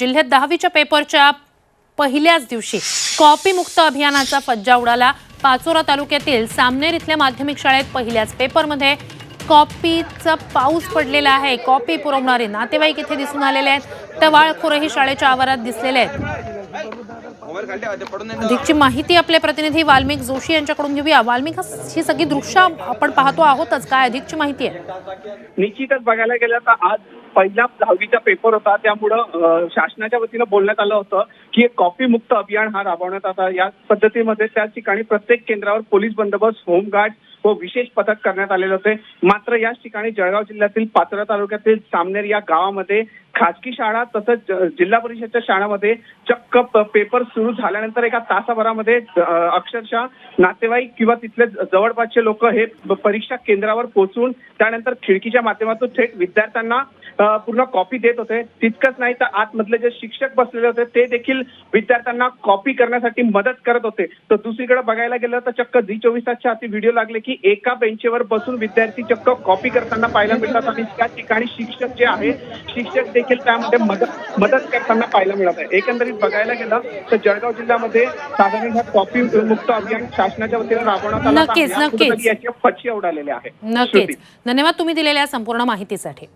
जिल्ह्यात दहावीच्या पेपरच्या पहिल्याच दिवशी कॉपीमुक्त अभियानाचा फज्जा उडाला. पाचोरा तालुक्यातील सामनेर इथल्या माध्यमिक शाळेत पहिल्याच पेपरमध्ये कॉपीचा पाऊस पडलेला आहे. कॉपी पुरवणारे नातेवाईक इथे दिसून आलेले आहेत. टवाळखोरही शाळेच्या आवारात दिसलेले आहेत. अधिकची माहिती आपले प्रतिनिधी वाल्मिक जोशी यांच्याकडून घेऊया. वाल्मिक हा- सगळी दृश्य आपण पाहतो आहोतच. काय अधिकची माहिती आहे? निश्चितच बघायला गेलं तर आज पहिला दहावीचा पेपर होता. त्यामुळं शासनाच्या वतीनं बोलण्यात आलं होतं की एक कॉपी मुक्त अभियान हा राबवण्यात आता या पद्धतीमध्ये. त्याच ठिकाणी प्रत्येक केंद्रावर पोलीस बंदोबस्त होमगार्ड व विशेष पथक करण्यात आलेले होते. मात्र याच ठिकाणी जळगाव जिल्ह्यातील पाचोरा तालुक्यातील सामनेर या गावामध्ये खासगी शाळा तसंच जिल्हा परिषदच्या शाळांमध्ये चक्क पेपर सुरू झाल्यानंतर एका तासाभरामध्ये अक्षरशः नातेवाईक किंवा तिथले जवळपासचे लोक हे परीक्षा केंद्रावर पोहोचून त्यानंतर खिडकीच्या माध्यमातून थेट विद्यार्थ्यांना पूर्ण कॉपी देत होते. तितकंच नाही तर आतमधले जे शिक्षक बसलेले होते ते देखील विद्यार्थ्यांना कॉपी करण्यासाठी मदत करत होते. तर दुसरीकडे बघायला गेलं तर चक्क झी चोवीस तासच्या हाती व्हिडिओ लागले की एका बेंचेवर बसून विद्यार्थी चक्क कॉपी करताना पाहायला मिळतात. आणि त्या ठिकाणी शिक्षक जे आहे शिक्षक देखील त्यामध्ये मदत मदत करताना पाहायला मिळत आहे. एकंदरीत बघायला गेलं तर जळगाव जिल्ह्यामध्ये साधारण हा कॉपी मुक्त अभियान शासनाच्या वतीने राबवण्यात आलं. याचे फच्चे उडालेले आहे नक्कीच. धन्यवाद तुम्ही दिलेल्या संपूर्ण माहितीसाठी.